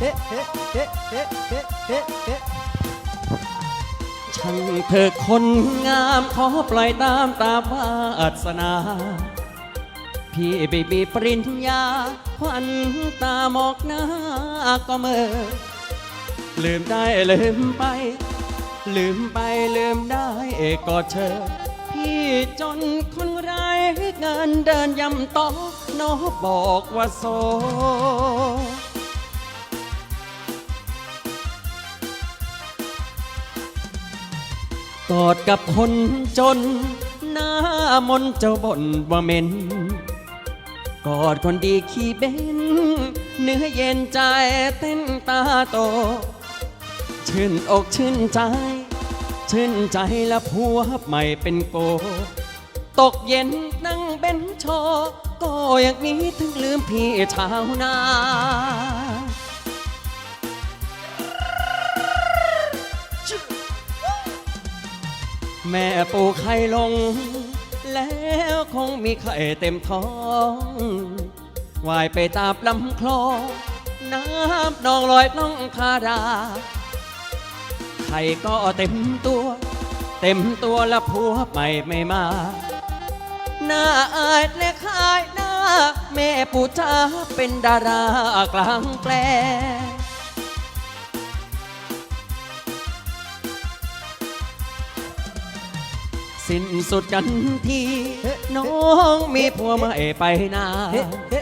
เฮ้เฮ้เฮ้เฮ้เฮ้เฮ้เฮ้ช่างเธอคนงามขอปล่อยตามตามวาสนา พี่ไม่มีปริญญาควันตาหมอกหน้าก็เมื่อลืมได้ลืมไป ลืมไปลืมได้ก็เธอ พี่จนคนไร้เงินเดินยำต้องน้อบอกว่าโซ กอดกับคนจน หน้ามนเจ้าบ่นว่าเหม็นกอดคนดีขี้เบนเนื้อเย็นใจเต้นตาโต ชื่นอกชื่นใจ ชื่นใจและผัวใหม่เป็นโก ตกเย็นนั่งเบนโชว์ก็อย่างนี้ถึงลืมพี่ชาวนา แม่ปูไข่ลง แล้วคงมีไข่เต็มท้องว่ายไปตามลำคลองน้ำนองลอยล่องคาราไข่ก็เต็มตัว เต็มตัวแล้วผัวใหม่ไม่มา หน้าอายและขายหน้า แม่ปู่จ้าเป็นดารากลางแปลง สิ้นสุดกันทีน้องมีผัวไม่ไปนาเฮ้เฮ้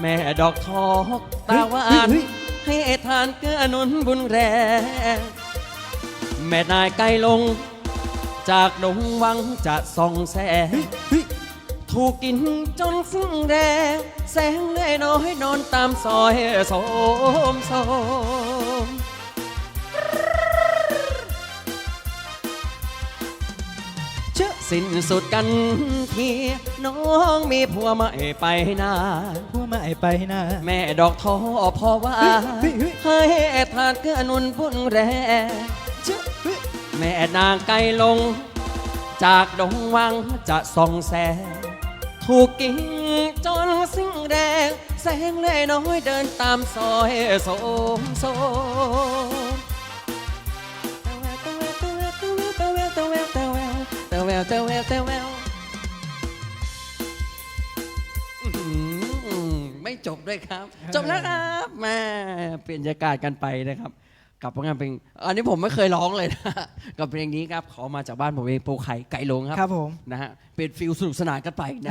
แม่ดอกทอกตาหวานเฮ้ยให้ทานเกื้อหนุนบุญแรงแม่นายไกลลง จากดงวังจะส่องแสงเฮ้ยถูกกินจนสิ้นแรงแสงเลื่อยน้อยนอนตามซอยโสมโสม สิ้นสุดกันทีน้องมีผัวไม่ไปนานผัวมาไอไปนะแม่ดอกทอพอว่าเฮ้ยเฮ้ยเฮ้ให้ยทานเกื้อหนุนพุ่นแรงเชื่อเฮ้ยแม่นางไกลลง จากดงวังจะส่องแสงถูกกินจนสิ้นแรงแสงเล่น้อยเดินตามซอยโสมโสม ตวแววเตวแววเตวแววอื้อหือไม่จบด้วยครับ จบแล้วครับแม่เปลี่ยนบรรยากาศกันไปนะครับ กับผลงานเพลงอันนี้ผมไม่เคยร้องเลยนะกับเพลงนี้ครับขอมาจากบ้านผมเองปูไข่ไก่ลงครับครับผม นะฮะเป็นฟิลสนุกสนานกันไปนะ